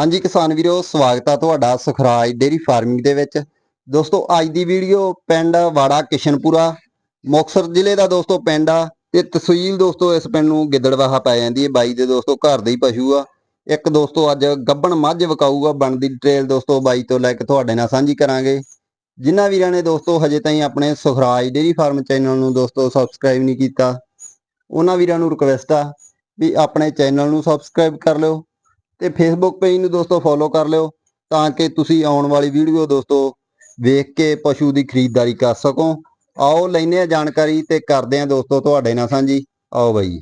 ਹਾਂਜੀ ਕਿਸਾਨ ਵੀਰੋ, ਸਵਾਗਤ ਆ ਤੁਹਾਡਾ ਸੁਖਰਾਜ ਡੇਰੀ ਫਾਰਮਿੰਗ ਦੇ ਵਿੱਚ। ਦੋਸਤੋ, ਅੱਜ ਦੀ ਵੀਡੀਓ ਪਿੰਡ ਵਾੜਾ ਕਿਸ਼ਨਪੁਰਾ, ਮੁਕਤਸਰ ਜ਼ਿਲ੍ਹੇ ਦਾ ਦੋਸਤੋ ਪਿੰਡ ਆ ਤੇ ਤਹਿਸੀਲ ਦੋਸਤੋ ਇਸ ਪਿੰਡ ਨੂੰ ਗਿੱਦੜਵਾਹਾ ਪੈ ਜਾਂਦੀ ਹੈ। ਬਾਈ ਦੇ ਦੋਸਤੋ ਘਰ ਦੇ ਹੀ ਪਸ਼ੂ ਆ। ਇੱਕ ਦੋਸਤੋ ਅੱਜ ਗੱਬਣ ਮੱਝ ਵਿਕਾਊਗਾ। ਬਣਦੀ ਡਿਟੇਲ ਦੋਸਤੋ ਬਾਈ ਤੋਂ ਲੈ ਕੇ ਤੁਹਾਡੇ ਨਾਲ ਸਾਂਝੀ ਕਰਾਂਗੇ। ਜਿਨ੍ਹਾਂ ਵੀਰਾਂ ਨੇ ਦੋਸਤੋ ਹਜੇ ਤਾਈਂ ਆਪਣੇ ਸੁਖਰਾਜ ਡੇਰੀ ਫਾਰਮ ਚੈਨਲ ਨੂੰ ਦੋਸਤੋ ਸਬਸਕ੍ਰਾਈਬ ਨਹੀਂ ਕੀਤਾ, ਉਹਨਾਂ ਵੀਰਾਂ ਨੂੰ ਰਿਕਵੈਸਟ ਆ ਵੀ ਆਪਣੇ ਚੈਨਲ ਨੂੰ ਸਬਸਕ੍ਰਾਈਬ ਕਰ ਲਿਓ। ਤੇ ਫੇਸਬੁੱਕ ਪੇਜ ਨੂੰ ਦੋਸਤੋ ਫੋਲੋ ਕਰ ਲਿਓ ਤਾਂ ਕਿ ਤੁਸੀਂ ਆਉਣ ਵਾਲੀ ਵੀਡੀਓ ਦੋਸਤੋ ਵੇਖ ਕੇ ਪਸ਼ੂ ਦੀ ਖਰੀਦਦਾਰੀ ਕਰ ਸਕੋ। ਆਓ ਲੈਨੇ ਆ ਜਾਣਕਾਰੀ ਤੇ ਕਰਦੇ ਆ ਦੋਸਤੋ ਤੁਹਾਡੇ ਨਾਲ ਸਾਂਝੀ। ਆਓ ਬਾਈ।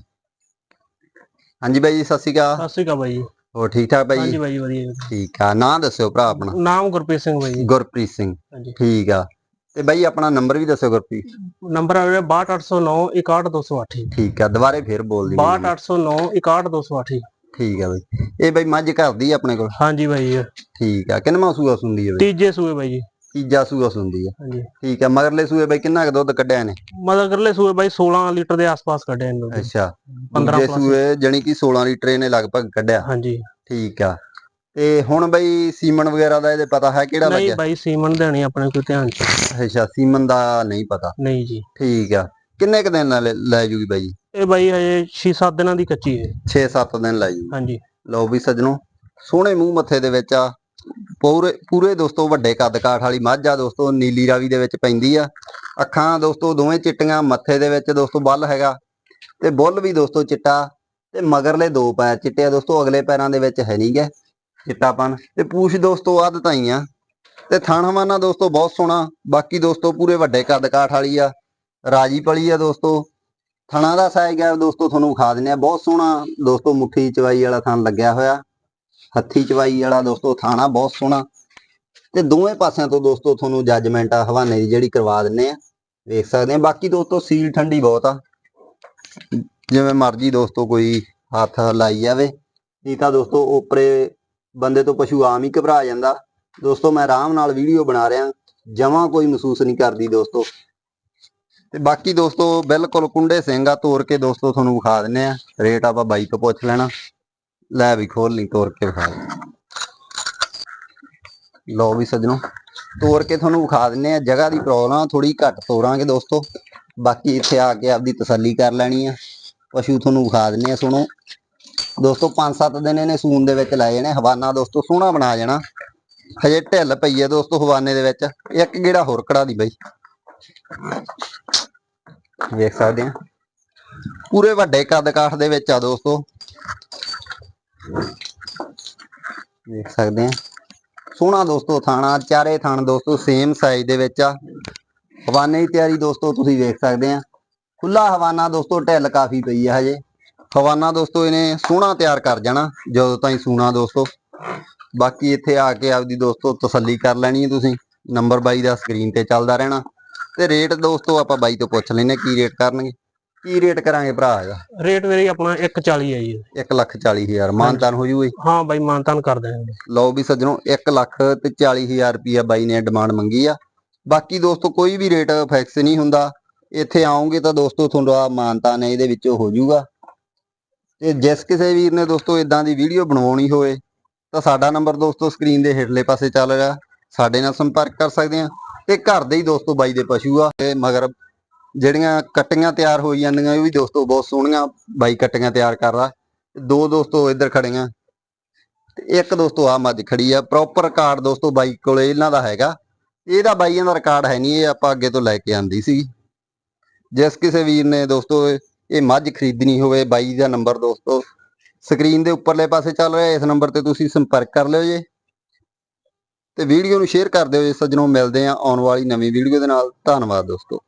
ਹਾਂਜੀ ਬਾਈ ਸਤਿ ਸ਼੍ਰੀ ਅਕਾਲ। ਸਤਿ ਸ਼੍ਰੀ ਅਕਾਲ ਬਾਈ ਹੋਰ ਠੀਕ ਠਾਕ ਬਾਈ ਹਾਂਜੀ ਬਾਈ ਵਧੀਆ। ਠੀਕ ਆ। ਨਾਂ ਦੱਸਿਓ ਭਰਾ ਆਪਣਾ। ਨਾਮ ਗੁਰਪ੍ਰੀਤ ਸਿੰਘ ਬਾਈ ਗੁਰਪ੍ਰੀਤ ਸਿੰਘ। ਹਾਂਜੀ। ਠੀਕ ਆ। ਤੇ ਬਾਈ ਆਪਣਾ ਨੰਬਰ ਵੀ ਦੱਸਿਓ ਗੁਰਪ੍ਰੀਤ। ਨੰਬਰ ਆ ਰਿਹਾ 62809 61208 ਠੀਕ ਆ ਦੁਬਾਰੇ ਫੇਰ ਬੋਲ ਦੀ 62809 61208 ਠੀਕ ਆ ਬਾਈ। ਇਹ ਬਾਈ ਮੱਝ ਘਰ ਦੀ ਆ ਆਪਣੇ ਕੋਲ? ਹਾਂਜੀ ਬਾਈ ਠੀਕ ਆ। ਕਿੰਨਵਾਂ ਸੂਆ ਸੁੰਦੀ ਆ ਬਾਈ? ਤੀਜੇ ਸੂਏ ਬਾਈ ਜੀ। ਤੀਜਾ ਸੂਆ ਸੁੰਦੀ ਆ। ਹਾਂਜੀ। ਠੀਕ ਆ। ਮਗਰਲੇ ਸੂਏ ਬਾਈ ਕਿੰਨਾ ਕੁ ਦੁੱਧ ਕੱਢਿਆ ਨੇ ਕਰਲੇ ਸੂਏ ਬਾਈ 16 ਲੀਟਰ ਦੇ ਆਸ-ਪਾਸ ਕੱਢਿਆ ਇਹਨੂੰ। ਅੱਛਾ। 15 ਦੂਜੇ plus। ਸੂਏ ਜਣੀ ਕਿ 16 ਲੀਟਰ ਇਹਨੇ ਲਗਭਗ ਕੱਢਿਆ। ਹਾਂਜੀ। ਠੀਕ ਆ। ਤੇ ਹੁਣ ਬਈ ਸੀਮਨ ਵਗੈਰਾ ਦਾ ਇਹਦੇ ਪਤਾ ਹੈ ਕਿਹੜਾ ਨਹੀਂ ਲੱਗਿਆ? ਬਾਈ ਸੀਮਨ ਦੇਣੀ ਆਪਣੇ ਕੋਈ ਧਿਆਨ ਚ। ਅੱਛਾ ਸੀਮਨ ਦਾ ਨਹੀਂ ਪਤਾ। ਨਹੀਂ ਜੀ। ਠੀਕ ਆ। ਕਿੰਨੇ ਕ ਦਿਨ ਨਾਲ ਲੈ ਜੂਗੀ ਬਾਈ? ਇਹ ਬਾਈ ਹਜੇ 6-7 ਦਿਨਾਂ ਦੀ ਕੱਚੀ ਹੈ। 6-7 ਦਿਨ ਲੈ ਜੂਗੀ। ਹਾਂਜੀ। ਲਓ ਵੀ ਸੱਜਣੋ ਸੋਹਣੇ ਮੂੰਹ ਮੱਥੇ ਦੇ ਵਿੱਚ ਆ। ਪੂਰੇ ਪੂਰੇ ਦੋਸਤੋ ਵੱਡੇ ਕੱਦ ਕਾਠ ਵਾਲੀ ਮੱਝ ਆ ਦੋਸਤੋ ਨੀਲੀ ਰਾਵੀ ਦੇ ਵਿੱਚ ਪੈਂਦੀ ਆ। ਅੱਖਾਂ ਦੋਸਤੋ ਦੋਵੇਂ ਚਿੱਟੀਆਂ ਮੱਥੇ ਦੇ ਵਿੱਚ ਦੋਸਤੋ ਬੱਲ ਹੈਗਾ। ਤੇ ਬੁੱਲ ਵੀ ਦੋਸਤੋ ਚਿੱਟਾ ਤੇ ਮਗਰਲੇ ਦੋ ਪੈਰ ਚਿੱਟੇ ਆ ਦੋਸਤੋ ਅਗਲੇ ਪੈਰਾਂ ਦੇ ਵਿੱਚ ਹੈ ਨਹੀਂਗੇ ਚਿੱਟਾਪਨ। ਤੇ ਪੂਛ ਦੋਸਤੋ ਅੱਧ ਤਾਈ ਆ। ਤੇ ਥਣ ਹਵਾਨਾ ਦੋਸਤੋ ਬਹੁਤ ਸੋਹਣਾ। ਬਾਕੀ ਦੋਸਤੋ ਪੂਰੇ ਵੱਡੇ ਕੱਦ ਕਾਠ ਵਾਲੀ ਆ। ਰਾਜੀ ਪਲੀ ਆ ਦੋਸਤੋ। ਥਣਾ ਦਾ ਸਾਈਜ਼ ਆ ਦੋਸਤੋ ਤੁਹਾਨੂੰ ਵਿਖਾ ਦਿੰਨੇ ਆ। ਬਹੁਤ ਸੋਹਣਾ ਦੋਸਤੋ ਮੁੱਠੀ ਚਵਾਈ ਵਾਲਾ ਥਣ ਲੱਗਿਆ ਹੋਇਆ। ਹੱਥੀ ਚਵਾਈ ਵਾਲਾ ਦੋਸਤੋ ਥਾਣਾ ਬਹੁਤ ਸੋਹਣਾ। ਤੇ ਦੋਵੇਂ ਪਾਸਿਆਂ ਤੋਂ ਦੋਸਤੋ ਤੁਹਾਨੂੰ ਜੱਜਮੈਂਟ ਆ, ਹਵਾਨੇ ਦੀ ਜਿਹੜੀ ਕਰਵਾ ਦਿੰਨੇ ਆ। ਵੇਖ ਸਕਦੇ ਆ। ਬਾਕੀ ਦੋਸਤੋ ਸੀਲ ਠੰਡੀ ਬਹੁਤ ਆ। ਜਿਵੇਂ ਮਰਜ਼ੀ ਦੋਸਤੋ ਕੋਈ ਹੱਥ ਲਾਈ ਜਾਵੇ। ਨਹੀਂ ਤਾਂ ਦੋਸਤੋ ਉਪਰੇ ਬੰਦੇ ਤੋਂ ਪਸ਼ੂ ਆਮ ਹੀ ਘਬਰਾ ਜਾਂਦਾ। ਦੋਸਤੋ ਮੈਂ ਆਰਾਮ ਨਾਲ ਵੀਡੀਓ ਬਣਾ ਰਿਹਾ। ਜਮਾ ਕੋਈ ਮਹਿਸੂਸ ਨਹੀਂ ਕਰਦੀ ਦੋਸਤੋ। ਤੇ ਬਾਕੀ ਦੋਸਤੋ ਬਿਲਕੁਲ ਕੁੰਡੇ ਸਿੰਘ ਆ ਤੋੜ ਕੇ ਦੋਸਤੋ ਤੁਹਾਨੂੰ ਵਿਖਾ ਦਿੰਨੇ ਆ। ਰੇਟ ਆਪਾਂ ਬਾਈ ਤੋਂ ਪੁੱਛ ਲੈਣਾ। ਲੈ ਵੀ ਖੋਲ ਲਈ ਤੋੜ ਕੇ ਵਿਖਾ ਦੇ ਲਓ ਵੀ ਸੱਜਣੋ ਤੋੜ ਕੇ ਤੁਹਾਨੂੰ ਵਿਖਾ ਦਿੰਨੇ ਆ। ਜਗ੍ਹਾ ਦੀ ਪ੍ਰੋਬਲਮ ਥੋੜੀ ਘੱਟ ਤੋਰਾਂਗੇ ਦੋਸਤੋ। ਬਾਕੀ ਇੱਥੇ ਆ ਕੇ ਆਪਦੀ ਤਸੱਲੀ ਕਰ ਲੈਣੀ ਆ। ਪਸ਼ੂ ਤੁਹਾਨੂੰ ਵਿਖਾ ਦਿੰਨੇ ਆ, ਸੁਣੋ। ਦੋਸਤੋ 5-7 ਦਿਨ ਇਹਨੇ ਸੂਨ ਦੇ ਵਿੱਚ ਲਾਏ ਜਾਣੇ ਹਵਾਨਾ ਦੋਸਤੋ, ਸੋਹਣਾ ਬਣਾ ਜਾਣਾ। ਹਜੇ ਢਿੱਲ ਪਈ ਹੈ ਦੋਸਤੋ ਹਵਾਨੇ ਦੇ ਵਿੱਚ। ਇੱਕ ਗੇੜਾ ਹੋਰ ਕੜਾ ਦੀ ਬਾਈ। ਵੇਖ ਸਕਦੇ ਆ। ਪੂਰੇ ਵੱਡੇ ਕੱਦ ਕਾਠ ਦੇ ਵਿੱਚ ਆ ਦੋਸਤੋ। ਵੇਖ ਸਕਦੇ ਆ। ਸੋਹਣਾ ਦੋਸਤੋ ਥਾਣਾ, ਚਾਰੇ ਥਾਣ ਦੋਸਤੋ ਸੇਮ ਸਾਈਜ਼ ਦੇ ਵਿੱਚ ਆ। ਹਵਾਨੇ ਦੀ ਤਿਆਰੀ ਦੋਸਤੋ ਤੁਸੀਂ ਵੇਖ ਸਕਦੇ ਆ। ਖੁੱਲਾ ਹਵਾਨਾ ਦੋਸਤੋ, ਢਿੱਲ ਕਾਫੀ ਪਈ ਆ ਹਜੇ। ਹਵਾਨਾ ਦੋਸਤੋ ਇਹਨੇ ਸੋਹਣਾ ਤਿਆਰ ਕਰ ਜਾਣਾ, ਜਦੋਂ ਤਾਈਂ ਸੂਣਾ ਦੋਸਤੋ। ਬਾਕੀ ਇੱਥੇ ਆ ਕੇ ਆਪਦੀ ਦੋਸਤੋ ਤਸੱਲੀ ਕਰ ਲੈਣੀ ਹੈ ਤੁਸੀਂ। ਨੰਬਰ 22 ਦਾ ਸਕਰੀਨ ਤੇ ਚੱਲਦਾ ਰਹਿਣਾ। ਤੇ ਰੇਟ ਦੋਸਤੋ ਆਪਾਂ ਬਾਈ ਤੋਂ ਪੁੱਛ ਲੈਨੇ ਕੀ ਰੇਟ ਕਰਨਗੇ? ਕੀ ਰੇਟ ਕਰਾਂਗੇ ਭਰਾ ਇਹਦਾ? ਰੇਟ ਵੀਰੇ ਆਪਣਾ 140 ਹੈ ਜੀ। 1 ਲੱਖ 40 ਹਜ਼ਾਰ। ਮਾਨਤਾਨ ਹੋ ਜੂਗੀ ਹਾਂ ਬਾਈ ਮਾਨਤਾਨ ਕਰ ਦੇਣਗੇ ਲਓ ਵੀ ਸੱਜਣੋ 1 ਲੱਖ ਤੇ 40 ਹਜ਼ਾਰ ਰੁਪਿਆ ਬਾਈ ਨੇ ਡਿਮਾਂਡ ਮੰਗੀ ਆ। ਬਾਕੀ ਦੋਸਤੋ ਕੋਈ ਵੀ ਰੇਟ ਫਿਕਸ ਨਹੀਂ ਹੁੰਦਾ। ਇੱਥੇ ਆਓਗੇ ਤਾਂ ਦੋਸਤੋ ਤੁਹਾਡਾ ਮਾਨਤਾਨ ਹੈ ਇਹਦੇ ਵਿੱਚੋਂ ਹੋ ਜਾਊਗਾ ਤੇ ਜਿਸ ਕਿਸੇ ਵੀਰ ਨੇ ਦੋਸਤੋ ਇਦਾਂ ਦੀ ਵੀਡੀਓ ਬਣਵਾਉਣੀ ਹੋਵੇ ਤਾਂ ਸਾਡਾ ਨੰਬਰ ਦੋਸਤੋ ਸਕਰੀਨ ਦੇ ਹੇਠਲੇ ਪਾਸੇ ਚੱਲ ਰਿਹਾ। ਸਾਡੇ ਨਾਲ ਸੰਪਰਕ ਕਰ ਸਕਦੇ ਆ। ਤੇ ਘਰ ਦੇ ਹੀ ਦੋਸਤੋ ਬਾਈ ਦੇ ਪਸ਼ੂ ਆ। ਤੇ ਮਗਰ ਜਿਹੜੀਆਂ ਕੱਟੀਆਂ ਤਿਆਰ ਹੋਈ ਜਾਂਦੀਆਂ, ਇਹ ਵੀ ਦੋਸਤੋ ਬਹੁਤ ਸੋਹਣੀਆਂ ਬਾਈ ਕੱਟੀਆਂ ਤਿਆਰ ਕਰਦਾ ਦੋ ਦੋਸਤੋ ਇੱਧਰ ਖੜੀਆਂ। ਤੇ ਇੱਕ ਦੋਸਤੋ ਆ ਮੱਝ ਖੜੀ ਆ। ਪ੍ਰੋਪਰ ਰਿਕਾਰਡ ਦੋਸਤੋ ਬਾਈ ਕੋਲੇ ਇਹਨਾਂ ਦਾ ਹੈਗਾ। ਇਹਦਾ ਬਾਈਆਂ ਦਾ ਰਿਕਾਰਡ ਹੈ ਨਹੀਂ, ਇਹ ਆਪਾਂ ਅੱਗੇ ਤੋਂ ਲੈ ਕੇ ਆਂਦੀ ਸੀ ਜਿਸ ਕਿਸੇ ਵੀਰ ਨੇ ਦੋਸਤੋ ਇਹ ਮੱਝ ਖਰੀਦਣੀ ਹੋਵੇ, ਬਾਈ ਦਾ ਨੰਬਰ ਦੋਸਤੋ। ਸਕਰੀਨ ਦੇ ਉੱਪਰਲੇ ਪਾਸੇ ਚੱਲ ਰਿਹਾ, ਇਸ ਨੰਬਰ ਤੇ ਤੁਸੀਂ ਸੰਪਰਕ ਕਰ ਲਿਓ ਜੇ। ਤੇ ਵੀਡੀਓ ਨੂੰ ਸ਼ੇਅਰ ਕਰ ਦਿਓ ਜੇ ਸੱਜਣੋ ਮਿਲਦੇ ਆ ਆਉਣ ਵਾਲੀ ਨਵੀਂ ਵੀਡੀਓ ਦੇ ਨਾਲ। ਧੰਨਵਾਦ ਦੋਸਤੋ।